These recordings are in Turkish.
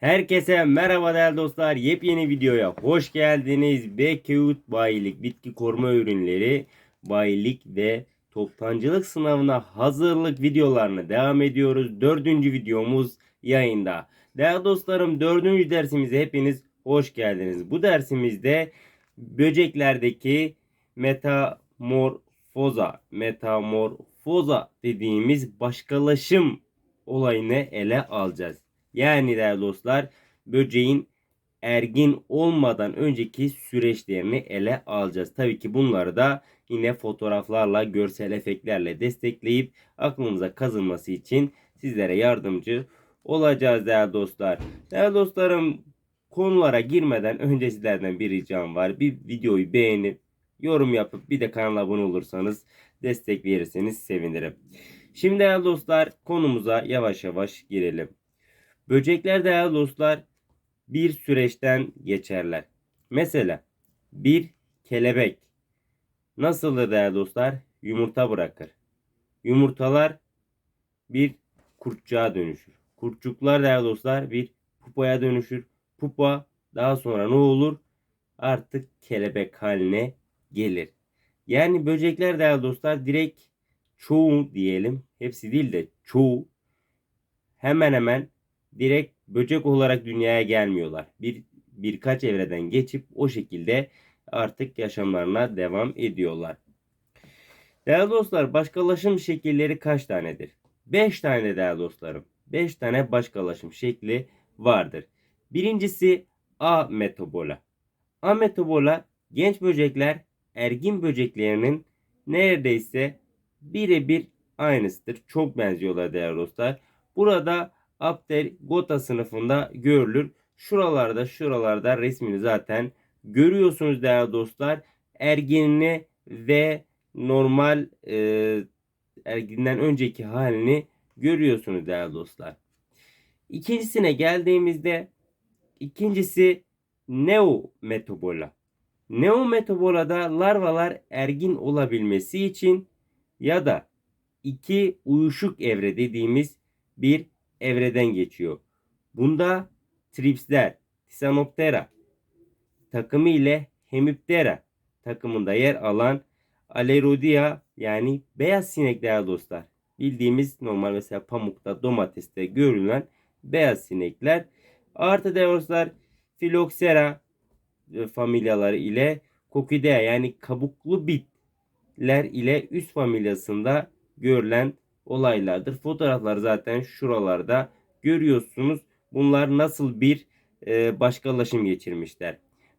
Herkese merhaba değerli dostlar. Yepyeni videoya hoş geldiniz. Bekeut bayilik, bitki koruma ürünleri, bayilik ve toptancılık sınavına hazırlık videolarına devam ediyoruz. Dördüncü videomuz yayında. Değerli dostlarım dördüncü dersimize hepiniz hoş geldiniz. Bu dersimizde böceklerdeki metamorfoza, metamorfoza dediğimiz başkalaşım olayını ele alacağız. Yani değerli dostlar böceğin ergin olmadan önceki süreçlerini ele alacağız. Tabii ki bunları da yine fotoğraflarla, görsel efektlerle destekleyip aklımıza kazınması için sizlere yardımcı olacağız değerli dostlar. Değerli dostlarım konulara girmeden önce sizlerden bir ricam var. Bir videoyu beğenip yorum yapıp bir de kanala abone olursanız destek verirseniz sevinirim. Şimdi değerli dostlar konumuza yavaş yavaş girelim. Böcekler değerli dostlar bir süreçten geçerler. Mesela bir kelebek nasıldır değerli dostlar? Yumurta bırakır. Yumurtalar bir kurtçuğa dönüşür. Kurtçuklar değerli dostlar bir pupaya dönüşür. Pupa daha sonra ne olur? Artık kelebek haline gelir. Yani böcekler değerli dostlar direkt çoğu diyelim. Hepsi değil de çoğu hemen hemen direkt böcek olarak dünyaya gelmiyorlar. Bir birkaç evreden geçip o şekilde artık yaşamlarına devam ediyorlar. Değerli dostlar başkalaşım şekilleri kaç tanedir? 5 tane değerli dostlarım. 5 tane başkalaşım şekli vardır. Birincisi A metabola. A metabola genç böcekler ergin böceklerinin neredeyse birebir aynısıdır. Çok benziyorlar değerli dostlar. Burada Aptergota sınıfında görülür. Şuralarda şuralarda resmini zaten görüyorsunuz değerli dostlar. Ergenini ve normal e, erginden önceki halini görüyorsunuz değerli dostlar. İkincisine geldiğimizde ikincisi neometabola. Neometabolada larvalar ergin olabilmesi için ya da iki uyuşuk evre dediğimiz bir evreden geçiyor. Bunda tripsler, Tisanoptera takımı ile Hemiptera takımında yer alan Alerodia yani beyaz sinek değerli dostlar. Bildiğimiz normal mesela pamukta, domateste görülen beyaz sinekler. Artı değerli dostlar Phylloxera e, familyaları ile Kokidea yani kabuklu bitler ile üst familyasında görülen olaylardır. Fotoğraflar zaten şuralarda görüyorsunuz. Bunlar nasıl bir e, başkalaşım geçirmişler.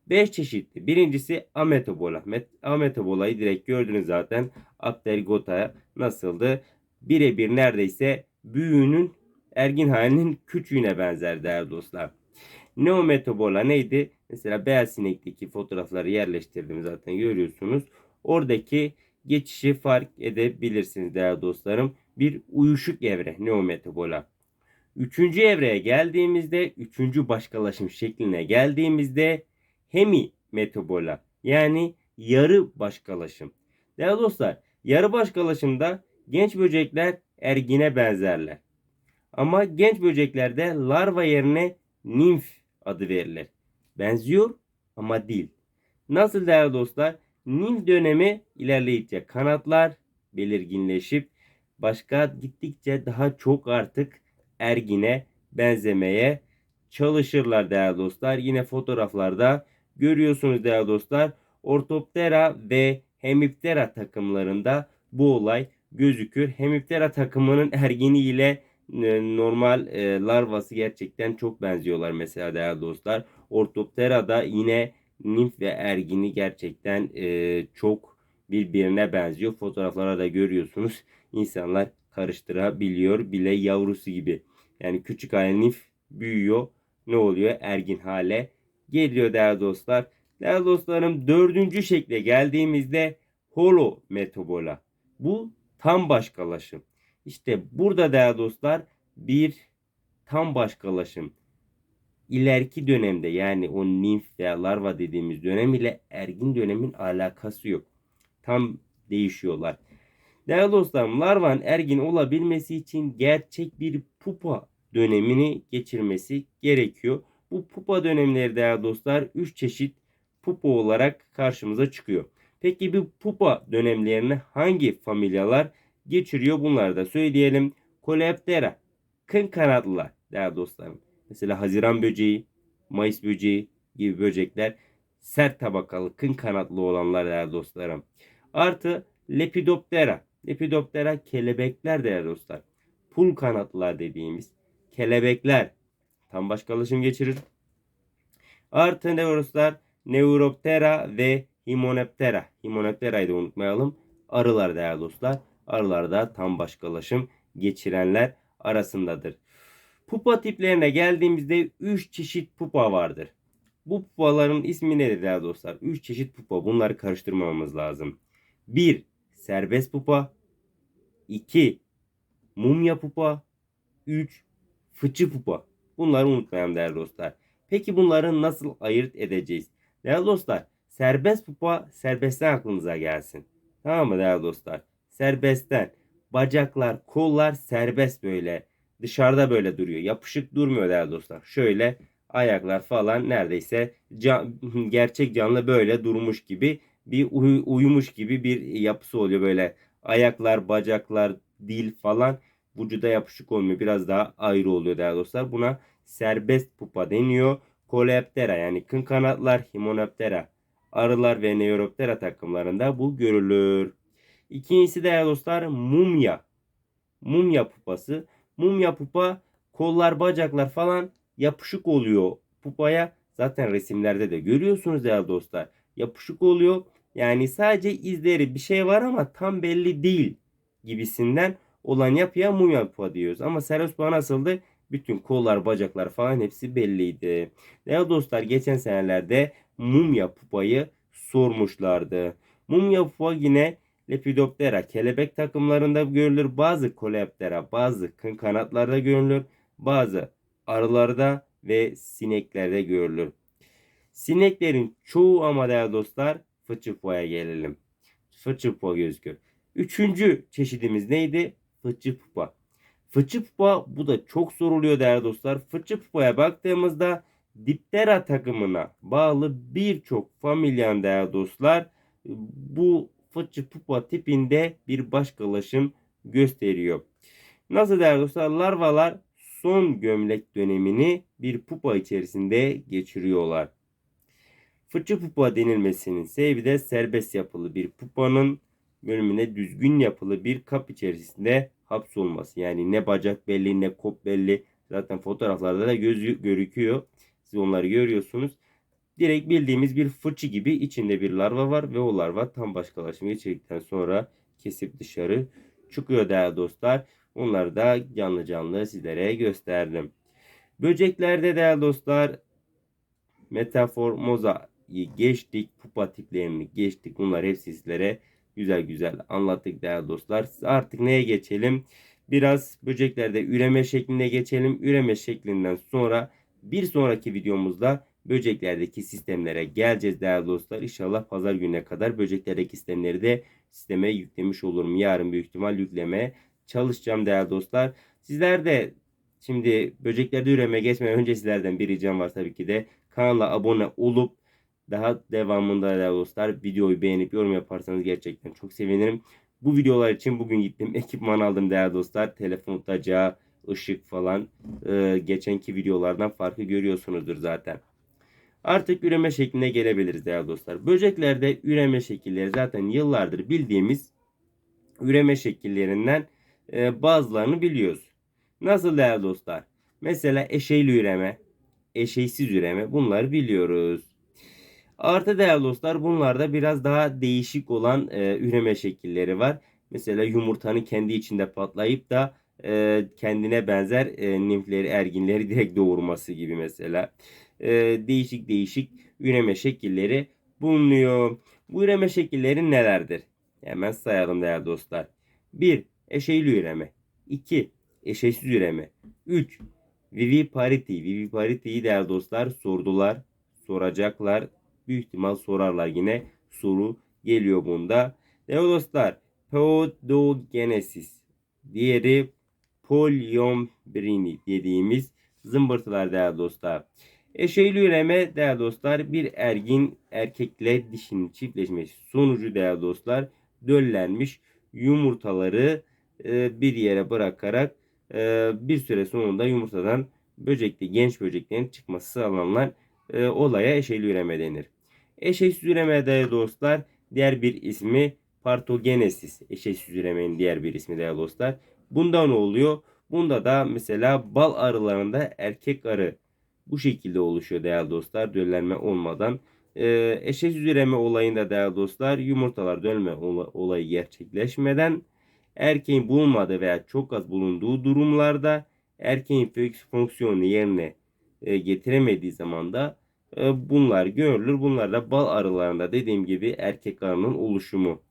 5 çeşitli. Birincisi ametabola. Ametabolayı direkt gördünüz zaten. Aptergota nasıldı? Birebir neredeyse büyüğünün ergin halinin küçüğüne benzer değerli dostlar. Neometabola neydi? Mesela beyaz sinekteki fotoğrafları yerleştirdim zaten görüyorsunuz. Oradaki geçişi fark edebilirsiniz değerli dostlarım. Bir uyuşuk evre neometabola. Üçüncü evreye geldiğimizde, üçüncü başkalaşım şekline geldiğimizde hemi metabola yani yarı başkalaşım. Değerli dostlar, yarı başkalaşımda genç böcekler ergine benzerler. Ama genç böceklerde larva yerine nimf adı verilir. Benziyor ama değil. Nasıl değerli dostlar? Nimf dönemi ilerleyince kanatlar belirginleşip başka gittikçe daha çok artık ergine benzemeye çalışırlar değerli dostlar. Yine fotoğraflarda görüyorsunuz değerli dostlar. Ortoptera ve Hemiptera takımlarında bu olay gözükür. Hemiptera takımının ergini ile e, normal e, larvası gerçekten çok benziyorlar mesela değerli dostlar. Ortoptera'da yine nimf ve ergini gerçekten e, çok birbirine benziyor. Fotoğraflara da görüyorsunuz. İnsanlar karıştırabiliyor bile yavrusu gibi. Yani küçük hale nimf büyüyor. Ne oluyor? Ergin hale geliyor değerli dostlar. Değerli dostlarım dördüncü şekle geldiğimizde holo metabola. Bu tam başkalaşım. İşte burada değerli dostlar bir tam başkalaşım. İleriki dönemde yani o nimf veya larva dediğimiz dönem ile ergin dönemin alakası yok. Tam değişiyorlar. Değerli dostlarım larvan ergin olabilmesi için gerçek bir pupa dönemini geçirmesi gerekiyor. Bu pupa dönemleri değerli dostlar 3 çeşit pupa olarak karşımıza çıkıyor. Peki bu pupa dönemlerini hangi familyalar geçiriyor bunları da söyleyelim. Coleoptera, kın kanatlılar değerli dostlarım. Mesela Haziran böceği, Mayıs böceği gibi böcekler sert tabakalı, kın kanatlı olanlar değerli dostlarım. Artı Lepidoptera. Lepidoptera kelebekler değerli dostlar. Pul kanatlılar dediğimiz kelebekler tam başkalaşım geçirir. Artı ne dostlar? Neuroptera ve Hymenoptera. Hymenoptera'yı da unutmayalım. Arılar değerli dostlar. Arılar da tam başkalaşım geçirenler arasındadır. Pupa tiplerine geldiğimizde 3 çeşit pupa vardır. Bu pupaların ismi nedir değerli dostlar? 3 çeşit pupa. Bunları karıştırmamamız lazım. 1. Serbest pupa. 2. Mumya pupa. 3. Fıçı pupa. Bunları unutmayalım değerli dostlar. Peki bunları nasıl ayırt edeceğiz? Değerli dostlar serbest pupa serbestten aklınıza gelsin. Tamam mı değerli dostlar? Serbestten. Bacaklar, kollar serbest böyle. Dışarıda böyle duruyor. Yapışık durmuyor değerli dostlar. Şöyle ayaklar falan neredeyse can, gerçek canlı böyle durmuş gibi bir uy, uyumuş gibi bir yapısı oluyor böyle. Ayaklar, bacaklar, dil falan vücuda yapışık olmuyor. Biraz daha ayrı oluyor değerli dostlar. Buna serbest pupa deniyor. Coleoptera yani kın kanatlar, Hymenoptera, arılar ve Neuroptera takımlarında bu görülür. İkincisi değerli dostlar mumya. Mumya pupası. Mumya pupa kollar, bacaklar falan yapışık oluyor pupaya. Zaten resimlerde de görüyorsunuz değerli dostlar. Yapışık oluyor. Yani sadece izleri bir şey var ama tam belli değil gibisinden olan yapıya mumya pupa diyoruz. Ama serbest pupa nasıldı? Bütün kollar, bacaklar falan hepsi belliydi. Değerli dostlar geçen senelerde mumya pupayı sormuşlardı. Mumya pupa yine Lepidoptera kelebek takımlarında görülür. Bazı Coleoptera, bazı kın kanatlarda görülür. Bazı arılarda ve sineklerde görülür. Sineklerin çoğu ama değerli dostlar fıçı pupaya gelelim. Fıçı pupa gözüküyor. Üçüncü çeşidimiz neydi? Fıçı pupa. Fıçı pupa bu da çok soruluyor değerli dostlar. Fıçı pupaya baktığımızda Diptera takımına bağlı birçok familyan değerli dostlar bu fıçı pupa tipinde bir başkalaşım gösteriyor. Nasıl değerli dostlar? Larvalar son gömlek dönemini bir pupa içerisinde geçiriyorlar. Fıçı pupa denilmesinin sebebi de serbest yapılı bir pupanın bölümüne düzgün yapılı bir kap içerisinde hapsolması. Yani ne bacak belli ne kop belli. Zaten fotoğraflarda da gözü görüküyor. Siz onları görüyorsunuz. Direkt bildiğimiz bir fıçı gibi içinde bir larva var ve o larva tam başkalaşım geçirdikten sonra kesip dışarı çıkıyor değerli dostlar. Onları da canlı canlı sizlere gösterdim. Böceklerde değerli dostlar metaformoza'yı geçtik. Pupa tiplerini geçtik. Bunlar hepsi sizlere güzel güzel anlattık değerli dostlar. Artık neye geçelim? Biraz böceklerde üreme şeklinde geçelim. Üreme şeklinden sonra bir sonraki videomuzda böceklerdeki sistemlere geleceğiz değerli dostlar. İnşallah pazar gününe kadar böceklerdeki sistemleri de sisteme yüklemiş olurum. Yarın büyük ihtimal yükleme çalışacağım değerli dostlar. Sizler de şimdi böceklerde üreme geçmeden önce sizlerden bir ricam var tabii ki de kanala abone olup daha devamında değerli dostlar videoyu beğenip yorum yaparsanız gerçekten çok sevinirim. Bu videolar için bugün gittim ekipman aldım değerli dostlar. Telefon tutacağı, ışık falan e, geçenki videolardan farkı görüyorsunuzdur zaten. Artık üreme şekline gelebiliriz değerli dostlar. Böceklerde üreme şekilleri zaten yıllardır bildiğimiz üreme şekillerinden e, bazılarını biliyoruz. Nasıl değerli dostlar? Mesela eşeyli üreme, eşeysiz üreme bunları biliyoruz. Artı değerli dostlar bunlarda biraz daha değişik olan e, üreme şekilleri var. Mesela yumurtanın kendi içinde patlayıp da e, kendine benzer e, nimfleri, erginleri direkt doğurması gibi mesela. E, değişik değişik üreme şekilleri bulunuyor. Bu üreme şekilleri nelerdir? Hemen sayalım değerli dostlar. 1. Eşeyli üreme. 2. Eşeysiz üreme. 3. Viviparity. Viviparity'yi değerli dostlar sordular. Soracaklar. Büyük ihtimal sorarlar yine. Soru geliyor bunda. Değerli dostlar. Pseudogenesis. Diğeri polyombrini dediğimiz zımbırtılar değerli dostlar. Eşeğli üreme değerli dostlar bir ergin erkekle dişinin çiftleşmesi sonucu değerli dostlar döllenmiş yumurtaları e, bir yere bırakarak e, bir süre sonunda yumurtadan böcekli genç böceklerin çıkması sağlanılan e, olaya eşeğli üreme denir. Eşeğsiz üreme değerli dostlar diğer bir ismi partogenesis. Eşeğsiz üremenin diğer bir ismi değerli dostlar. Bunda ne oluyor? Bunda da mesela bal arılarında erkek arı bu şekilde oluşuyor değerli dostlar döllenme olmadan. Ee, eşeğsiz üreme olayında değerli dostlar yumurtalar dölme olayı gerçekleşmeden erkeğin bulunmadığı veya çok az bulunduğu durumlarda erkeğin fonksiyonu yerine e, getiremediği zaman da bunlar görülür. Bunlar da bal arılarında dediğim gibi erkek arının oluşumu.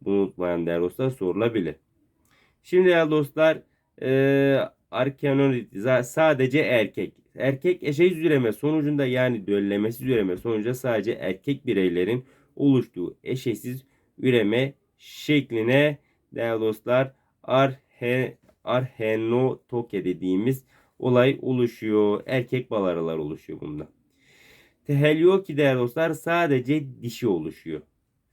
Bunu unutmayan değerli dostlar sorulabilir. Şimdi değerli dostlar e, arkeonolit sadece erkek. Erkek eşeğiz üreme sonucunda yani döllemesiz üreme sonucunda sadece erkek bireylerin oluştuğu eşeğsiz üreme şekline değerli dostlar arhe, arhenotoke dediğimiz olay oluşuyor. Erkek bal arılar oluşuyor bunda. Tehelyioki değerli dostlar sadece dişi oluşuyor.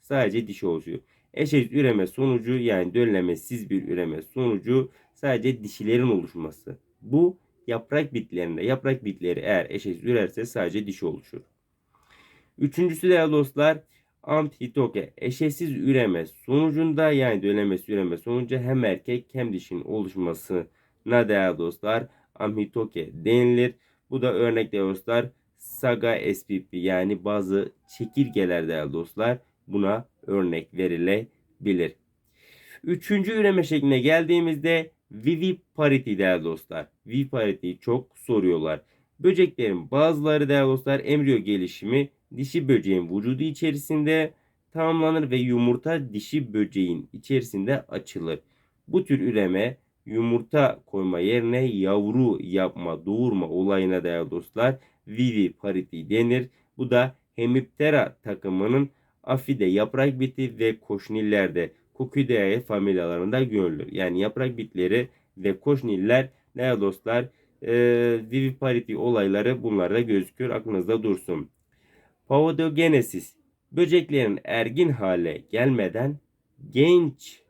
Sadece dişi oluşuyor. Eşeğiz üreme sonucu yani döllemesiz bir üreme sonucu sadece dişilerin oluşması. Bu yaprak bitlerinde. Yaprak bitleri eğer eşeğiz ürerse sadece dişi oluşur. Üçüncüsü değerli dostlar Amphitoke eşeğsiz üreme sonucunda yani dönemesi üreme sonucu hem erkek hem dişinin oluşmasına değerli dostlar amphitoke denilir. Bu da örnek dostlar Saga spp yani bazı çekirgeler değerli dostlar buna örnek verilebilir. Üçüncü üreme şekline geldiğimizde viviparity değerli dostlar. Viviparity'yi çok soruyorlar. Böceklerin bazıları değerli dostlar embriyo gelişimi dişi böceğin vücudu içerisinde tamamlanır ve yumurta dişi böceğin içerisinde açılır. Bu tür üreme yumurta koyma yerine yavru yapma, doğurma olayına değerli dostlar viviparity denir. Bu da Hemiptera takımının afide yaprak biti ve koşnillerde Cochidae familyalarında görülür. Yani yaprak bitleri ve koşniller değerli dostlar e, viviparity olayları bunlarda gözüküyor. Aklınızda dursun. Pavodogenesis böceklerin ergin hale gelmeden genç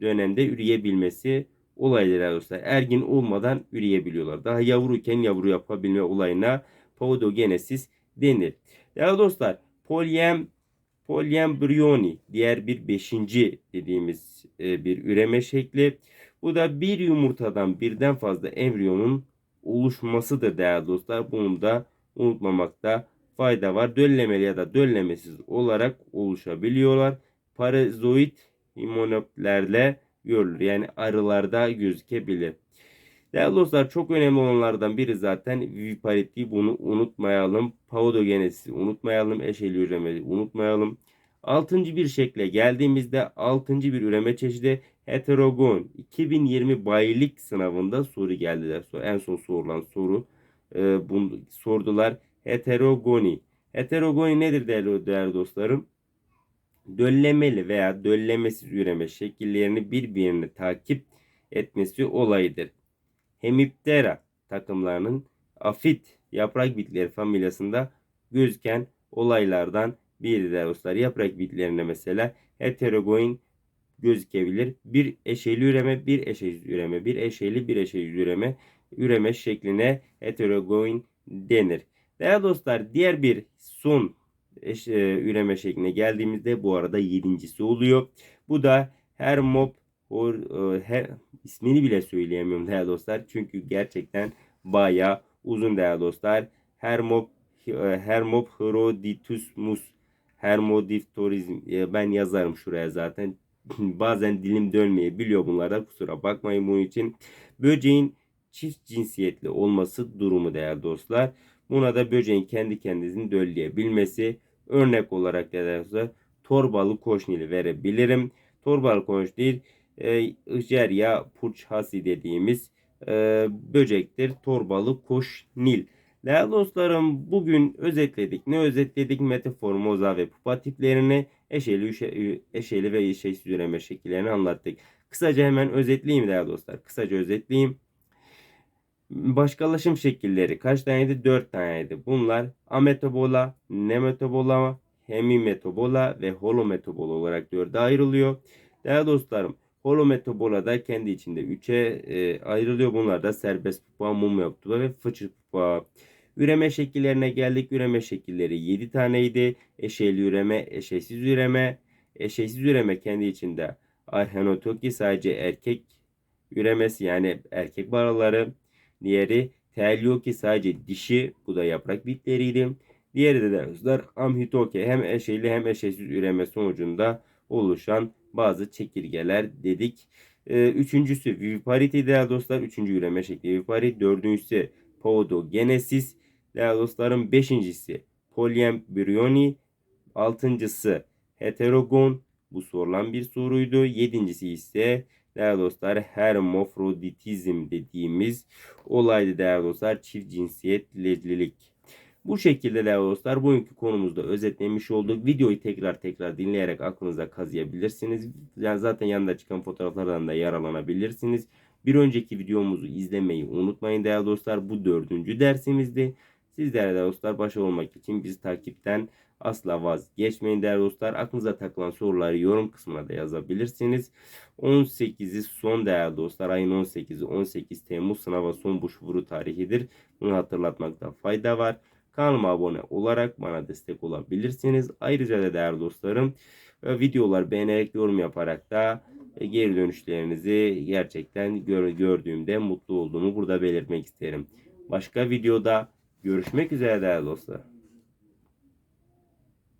dönemde üreyebilmesi olayları dostlar. Ergin olmadan üreyebiliyorlar. Daha yavruyken yavru yapabilme olayına pavodogenesis denir. Değerli dostlar polyem polyembriyoni diğer bir beşinci dediğimiz e, bir üreme şekli. Bu da bir yumurtadan birden fazla embriyonun oluşmasıdır değerli dostlar. Bunu da unutmamakta fayda var. Döllemeli ya da döllemesiz olarak oluşabiliyorlar. Parazoid imunoplerle görülür. Yani arılarda gözükebilir. Değerli dostlar çok önemli olanlardan biri zaten vivipariti. Bunu unutmayalım. Pavodogenesi unutmayalım. Eşeli üremeyi unutmayalım. Altıncı bir şekle geldiğimizde altıncı bir üreme çeşidi heterogon. 2020 bayilik sınavında soru geldi. En son sorulan soru e, bunu sordular. Heterogoni. Heterogoni nedir değerli, değerli dostlarım? Döllemeli veya döllemesiz üreme şekillerini birbirini takip etmesi olayıdır. Hemiptera takımlarının afit yaprak bitleri familyasında gözüken olaylardan biri de dostlar. Yaprak bitlerinde mesela heterogoin gözükebilir. Bir eşeli üreme, bir eşeğsiz üreme, bir eşeli, bir eşeğsiz üreme, üreme şekline heterogoin denir. Değerli dostlar diğer bir son eş, e, üreme şekline geldiğimizde bu arada yedincisi oluyor. Bu da Hermop or, e, her, ismini bile söyleyemiyorum değerli dostlar. Çünkü gerçekten baya uzun değerli dostlar. Hermop e, Hermop Heroditusmus Hermodiftorizm e, ben yazarım şuraya zaten. Bazen dilim dönmeyebiliyor bunlara kusura bakmayın bunun için. Böceğin çift cinsiyetli olması durumu değerli dostlar. Buna da böceğin kendi kendisini dölleyebilmesi. Örnek olarak da torbalı koşnili verebilirim. Torbalı koşnil e, Igeria purchasi dediğimiz e, böcektir. Torbalı koşnil. Değerli dostlarım bugün özetledik. Ne özetledik? Metaformoza ve pupa tiplerini eşeli, eşeli ve eşeğsiz üreme şekillerini anlattık. Kısaca hemen özetleyeyim değerli dostlar. Kısaca özetleyeyim. Başkalaşım şekilleri kaç taneydi? 4 taneydi. Bunlar ametobola, nemetobola, hemimetobola ve holometobola olarak dörde ayrılıyor. Değerli dostlarım, holometobola da kendi içinde 3'e e, ayrılıyor. Bunlar da serbest pupa, mum pupa ve fıçı pupa. Üreme şekillerine geldik. Üreme şekilleri 7 taneydi. Eşeyli üreme, eşeysiz üreme. Eşeysiz üreme kendi içinde arhenotoki sadece erkek üremesi yani erkek baraları. Diğeri Telioki sadece dişi. Bu da yaprak bitleriydi. Diğeri de dostlar amhitoke hem eşeyli hem eşeysiz üreme sonucunda oluşan bazı çekirgeler dedik. Ee, üçüncüsü viviparity değerli dostlar. Üçüncü üreme şekli viviparit. Dördüncüsü podogenesis. Değerli dostlarım beşincisi polyembryoni. Altıncısı heterogon. Bu sorulan bir soruydu. Yedincisi ise değerli dostlar hermafroditizm dediğimiz olaydı değerli dostlar. Çift cinsiyetlilik. Bu şekilde değerli dostlar bugünkü konumuzda özetlemiş olduk. Videoyu tekrar tekrar dinleyerek aklınıza kazıyabilirsiniz. Zaten yanında çıkan fotoğraflardan da yararlanabilirsiniz. Bir önceki videomuzu izlemeyi unutmayın değerli dostlar. Bu dördüncü dersimizdi. Siz değerli dostlar başa olmak için bizi takipten asla vazgeçmeyin değerli dostlar. Aklınıza takılan soruları yorum kısmına da yazabilirsiniz. 18'i son değerli dostlar. Ayın 18'i 18 Temmuz sınava son başvuru tarihidir. Bunu hatırlatmakta fayda var. Kanalıma abone olarak bana destek olabilirsiniz. Ayrıca da değerli dostlarım e, videolar beğenerek yorum yaparak da e, geri dönüşlerinizi gerçekten gör, gördüğümde mutlu olduğumu burada belirtmek isterim. Başka videoda görüşmek üzere değerli dostlar.